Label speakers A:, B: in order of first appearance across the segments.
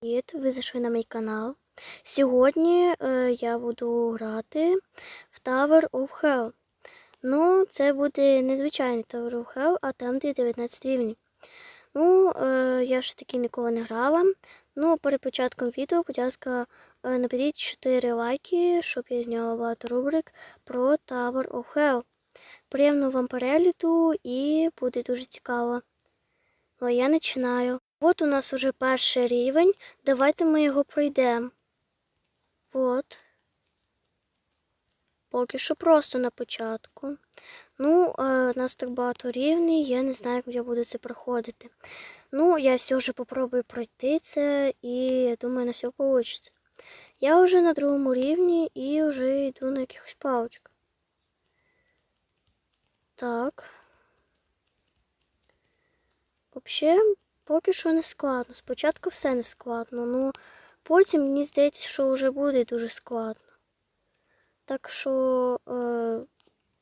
A: Привіт, ви зайшли на мій канал. Сьогодні е, я буду грати в Tower of Hell. Ну, це буде незвичайний Tower of Hell, а там де 19 рівні. Ну, е, я ще таки ніколи не грала. Ну, перед початком відео, будь ласка, е, наберіть 4 лайки, щоб я зняла багато рубрик про Tower of Hell. Приємного вам перегляду і буде дуже цікаво. Ну, а я починаю. От у нас уже перший рівень. Давайте ми його пройдемо. От. Поки що просто на початку. Ну, е, у нас так багато рівнів, я не знаю, як я буду це проходити. Ну, я сьогодні попробую пройти це і думаю, на все вийде. Я вже на другому рівні і вже йду на якихось палочках. Так. Взагалі, поки що не складно. Спочатку все не складно, ну потім мені здається, що вже буде дуже складно. Так що е,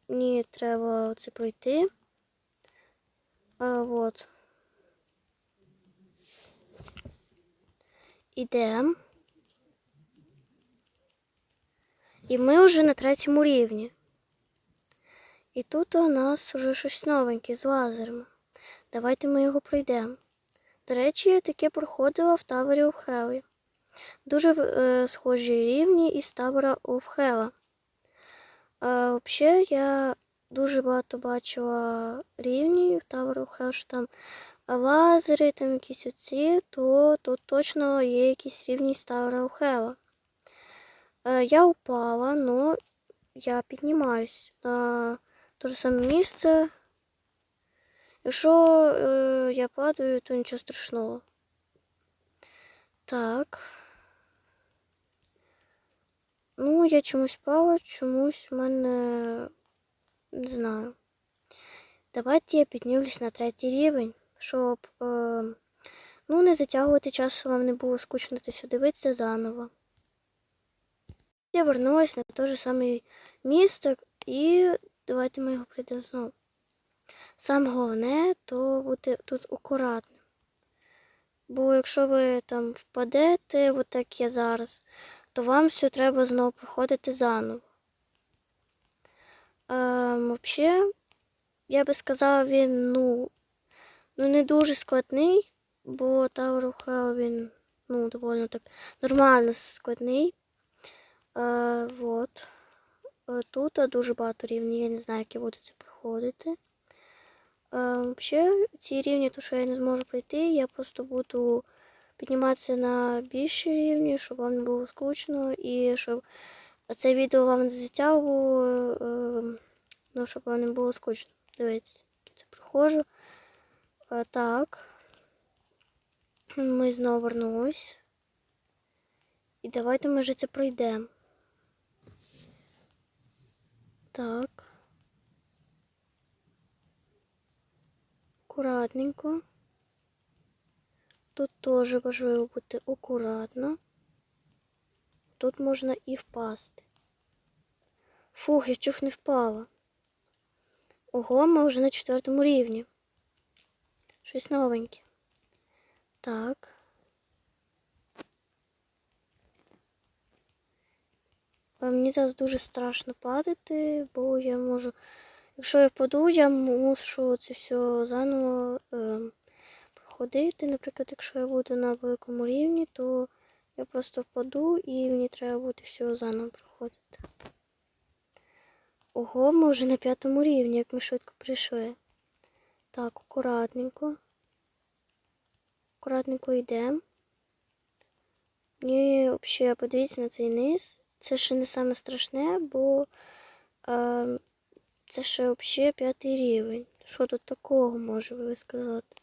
A: мені треба це пройти. А, от. Ідемо. І ми вже на третьому рівні. І тут у нас вже щось новеньке з лазерами. Давайте ми його пройдемо. До речі, я таке проходила в of Hell. Дуже е, схожі рівні із Tower of Hell. А, взагалі, я дуже багато бачила рівнів в of Hell, що там лазери, там якісь оці, то тут точно є якісь рівні з of Hell. Е, я упала, але я піднімаюсь на те ж саме місце. Якщо е, я падаю, то нічого страшного. Так. Ну, я чомусь пала, чомусь в мене не знаю. Давайте я піднімусь на третій рівень, щоб е, ну, не затягувати час, щоб вам не було скучно це все дивитися заново. Я вернулась на те ж саме місце і давайте ми його прийдемо знову. Саме головне, то бути тут акуратним. Бо якщо ви там впадете, от так я зараз, то вам все треба знову проходити заново. Ем, Взагалі, я би сказала, він ну, ну не дуже складний, бо Tower of Hell він ну, доволі так нормально складний. Е, вот. Е, Тут дуже багато рівнів, я не знаю, як я буду це проходити. Взагалі, ці рівні, то що я не зможу пройти, я просто буду підніматися на більші рівні, щоб вам не було скучно і щоб це відео вам не затягувало, е, ну, щоб вам не було скучно. Дивіться, це проходжу. Так. Ми знову вернулись. І давайте ми вже це пройдемо. Так. Акуратненько. Тут теж важливо бути акуратно. Тут можна і впасти. Фух, я чух не впала. Ого, ми вже на четвертому рівні. Щось новеньке. Так. Мені зараз дуже страшно падати, бо я можу Якщо я впаду, я мушу це все заново е, проходити. Наприклад, якщо я буду на великому рівні, то я просто впаду і мені треба буде все заново проходити. Ого, ми вже на п'ятому рівні, як ми швидко прийшли. Так, акуратненько. Акуратненько йдемо. І взагалі подивіться на цей низ. Це ще не саме страшне, бо. Е, це ще взагалі п'ятий рівень. Що тут такого може ви сказати?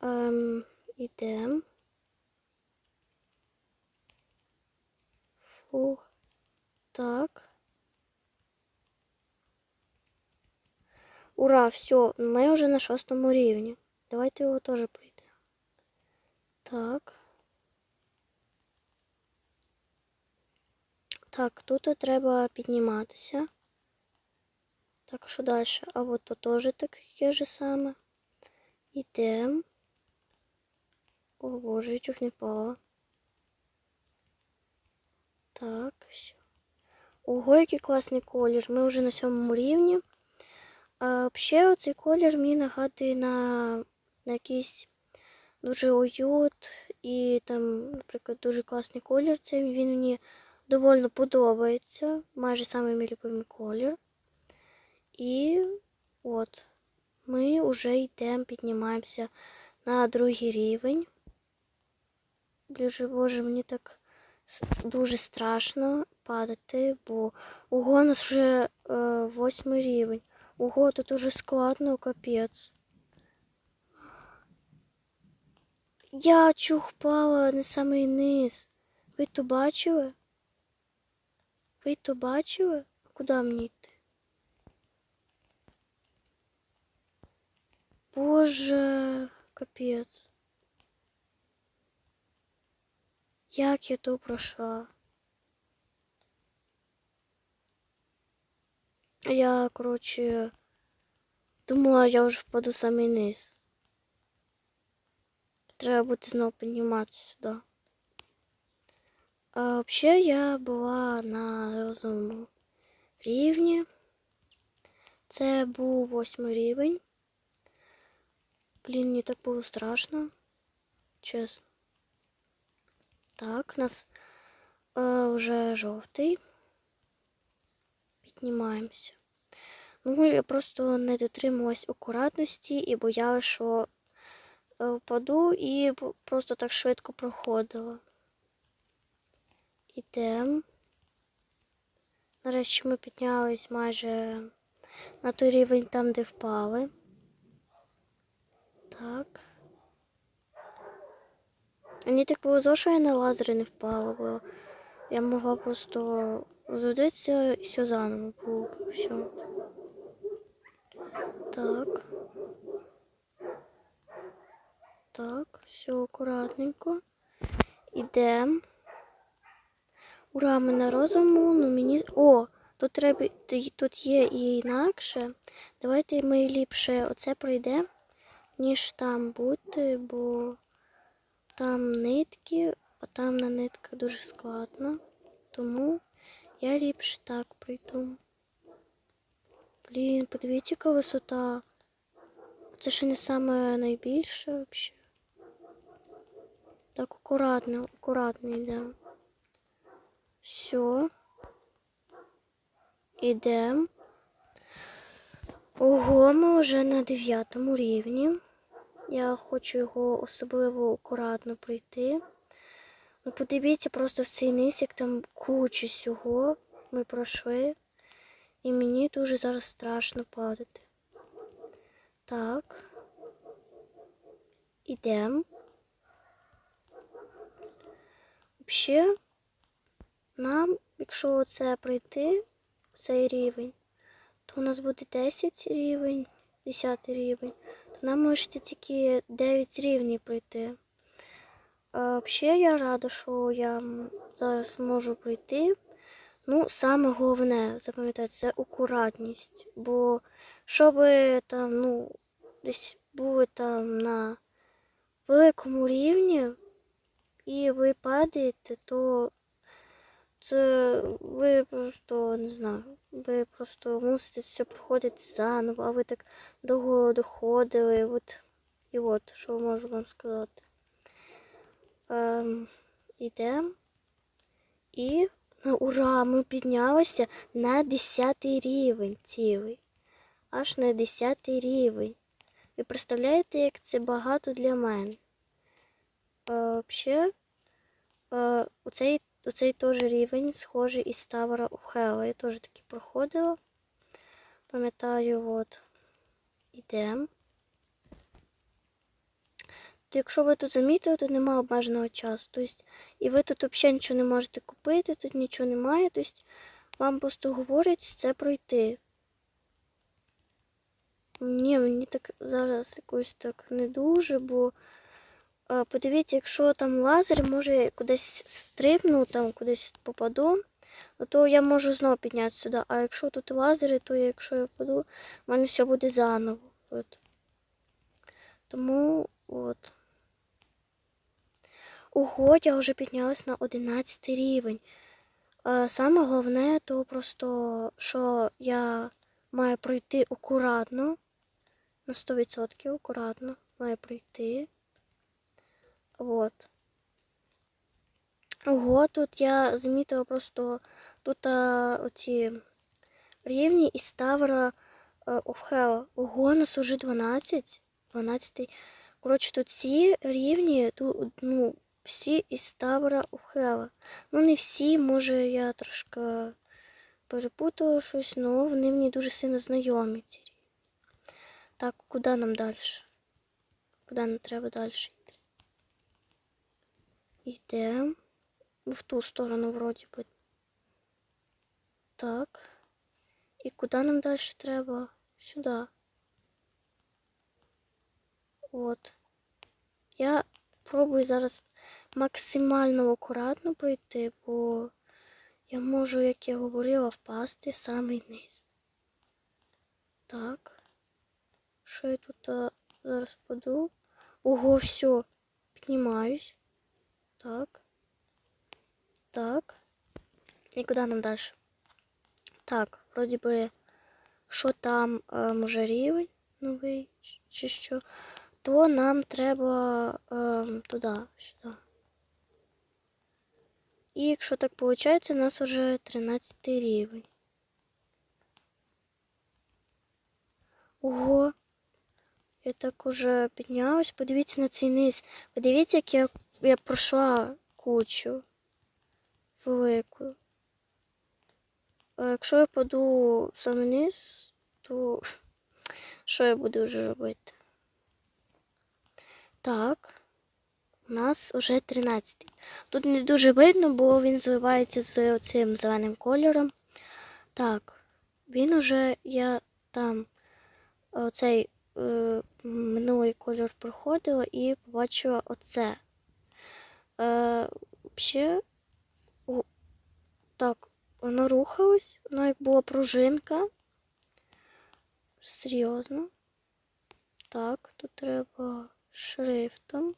A: Ем, Ідемо. Фух. Так. Ура, все, ми вже на шостому рівні. Давайте його теж пройдемо. Так. Так, тут треба підніматися. Так, що далі? А от то теж таке же саме. Йдемо. О боже, чуть не впала. Так, все. Ого, який класний колір. Ми вже на сьомому рівні. А, взагалі, оцей колір мені нагадує на, на якийсь дуже уют і там, наприклад, дуже класний колір. Це він мені доволі подобається. Майже самий мій любимий колір. І от, ми вже йдемо, піднімаємося на другий рівень. Боже, боже, мені так дуже страшно падати, бо ого, у нас вже е, восьмий рівень. Ого, тут уже складно, капець. Я чух впала на самий низ. Ви то бачили? Ви то бачили? Куди мені йти? Боже, капець. Як я то пройшла? Я, коротше, думала, я вже впаду самий низ. Треба буде знову підніматися сюди. А взагалі я була на розумному рівні. Це був восьмий рівень. Блін, мені так було страшно. Чесно. Так, у нас е, вже жовтий. Піднімаємося. Ну, я просто не дотримувалась акуратності і боялась, що е, впаду і просто так швидко проходила. Ідемо. Нарешті ми піднялись майже на той рівень там, де впали. Так. Мені так повезло, що я на лазери не впала, бо я могла просто розродитися і все заново було. Все. Так. Так, все акуратненько. Ідемо. Ура, ми на розуму, ну мені. О! Тут треба. Тут є і інакше. Давайте ми ліпше оце пройдемо, ніж там бути, бо там нитки, а там на нитках дуже складно. Тому я ліпше так пройду. Блін, подивіться, яка висота. Це ще не саме найбільше взагалі. Так, акуратно, акуратно йдемо. Все. Ідемо. Ого, ми вже на дев'ятому рівні. Я хочу його особливо акуратно пройти. Ну, подивіться просто в цей низ, як там куча всього ми пройшли. І мені дуже зараз страшно падати. Так. Ідемо. Взагалі, нам, якщо оце пройти, цей рівень, то у нас буде 10 рівень, 10 рівень, то нам можете тільки 9 рівнів пройти. Взагалі я рада, що я зараз можу пройти. Ну, саме головне, запам'ятати, це акуратність. Бо щоб там, ну, десь були там на великому рівні і ви падаєте, то це ви просто не знаю, ви просто мусите все проходити заново, а ви так довго доходили. От, і от, що можу вам сказати. Ем, ідемо. І ура! Ми піднялися на 10 рівень цілий. Аж на 10 рівень. Ви представляєте, як це багато для мене? Е, Взагалі, е, оцей, оцей теж рівень схожий із Tower of Hell. Я теж таки проходила. Пам'ятаю, от. Ідемо. То якщо ви тут замітили, то немає обмеженого часу. Тобто, і ви тут взагалі нічого не можете купити, тут нічого немає. Тобто, вам просто говорять це пройти. Ні, мені так зараз якось так не дуже, бо подивіться, якщо там лазер, може кудись стрибну, там кудись попаду, то я можу знову піднятися сюди. А якщо тут лазери, то якщо я впаду, в мене все буде заново. От. Тому от. Ого, я вже піднялась на 11 рівень. Е, Саме головне, то просто, що я маю пройти акуратно. На 100% акуратно маю пройти. Вот. Ого, тут я замітила просто тут оці рівні і ставра Овхео. Ого, нас уже 12. 12. Коротше, тут всі рівні, тут, ну, всі із Ставра Овхео. Ну, не всі, може, я трошки перепутала щось, але вони мені дуже сильно знайомі ці рівні. Так, куди нам далі? Куди нам треба далі? Йдемо. В ту сторону, вроді би. Так. І куди нам далі треба? Сюди. От. Я пробую зараз максимально акуратно пройти, бо я можу, як я говорила, впасти в самий низ. Так. Що я тут а, зараз паду? Ого, все. Піднімаюсь. Так. Так. І куди нам далі? Так, вроді би, що там е, може рівень новий чи- що, то нам треба е, туди, сюди. І якщо так виходить, у нас вже 13 рівень. Ого, я так уже піднялась. Подивіться на цей низ. Подивіться, як я, я пройшла кучу велику. А якщо я паду в самий низ, то що я буду вже робити? Так, у нас вже 13. Тут не дуже видно, бо він зливається з цим зеленим кольором. Так, він уже я там оцей е, минулий кольор проходила і побачила оце. Е, взагалі, так, воно рухалось, воно як була пружинка. Серйозно. Так, тут треба шрифтом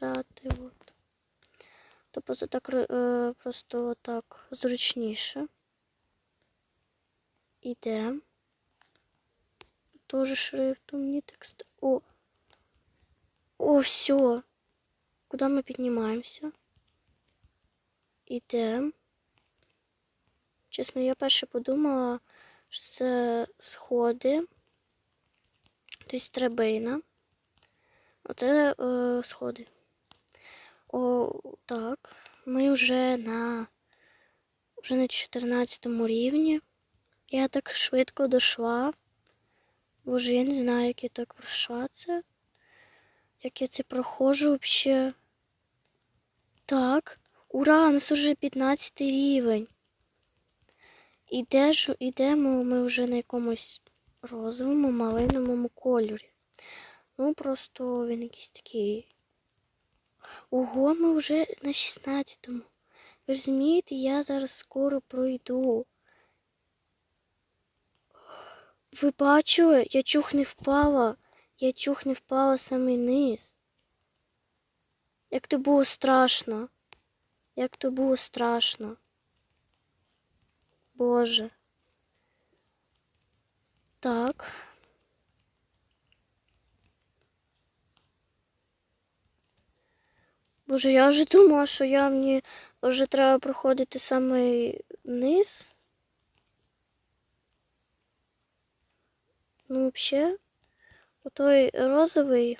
A: брати. От. То просто так, е, просто так зручніше. Ідемо. Тоже шрифтом мені текст. О! О, все. Куди ми піднімаємося? Ідемо. Чесно, я перше подумала, що це сходи. Тобто требина. Оце е, сходи. О, так. Ми вже на вже на 14 рівні. Я так швидко дійшла. Боже, я не знаю, як я так пройшла це. Як я це проходжу взагалі. Так. Ура! У нас уже 15 рівень. Іде ідемо ми вже на якомусь розовому малиновому кольорі. Ну, просто він якийсь такий. Ого, ми вже на 16-му. Ви розумієте, я зараз скоро пройду. Ви бачили, я чух не впала. Я чух не впала самий низ. Як то було страшно. Як то було страшно. Боже. Так. Боже, я вже думала, що я мені вже треба проходити самий низ. Ну, взагалі, той розовий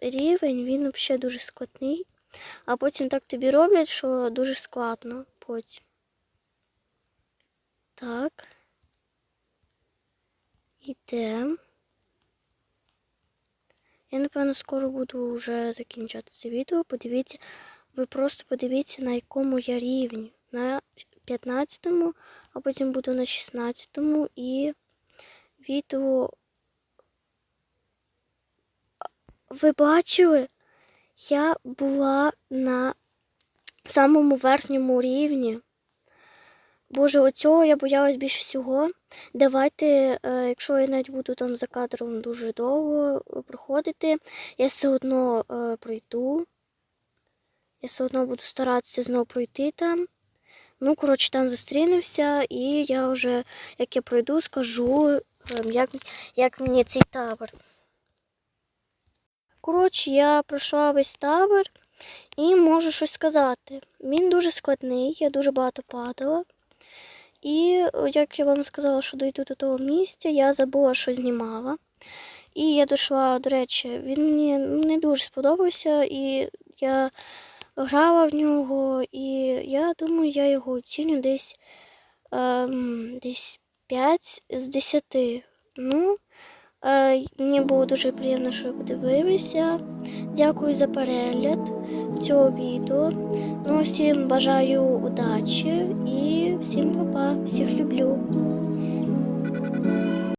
A: рівень, він взагалі дуже складний. А потім так тобі роблять, що дуже складно потім. Так. Ідемо. Я, напевно, скоро буду вже закінчати це відео. Подивіться, ви просто подивіться, на якому я рівні. На 15-му, а потім буду на 16-му і відео. Ви бачили? Я була на самому верхньому рівні. Боже, оцього я боялась більше всього. Давайте, е, якщо я навіть буду там за кадром дуже довго проходити, я все одно е, пройду. Я все одно буду старатися знову пройти там. Ну, коротше, там зустрінемося, і я вже, як я пройду, скажу, ем, як, як мені цей табор. Коротше, я пройшла весь табор і можу щось сказати. Він дуже складний, я дуже багато падала. І як я вам сказала, що дойду до того місця, я забула, що знімала. І я дійшла, до речі, він мені не дуже сподобався, і я грала в нього, і я думаю, я його оціню десь, ем, десь 5 з 10. Ну, е, мені було дуже приємно, що ви подивилися. Дякую за перегляд цього відео. Ну, всім бажаю удачі і всім па-па. Всіх люблю.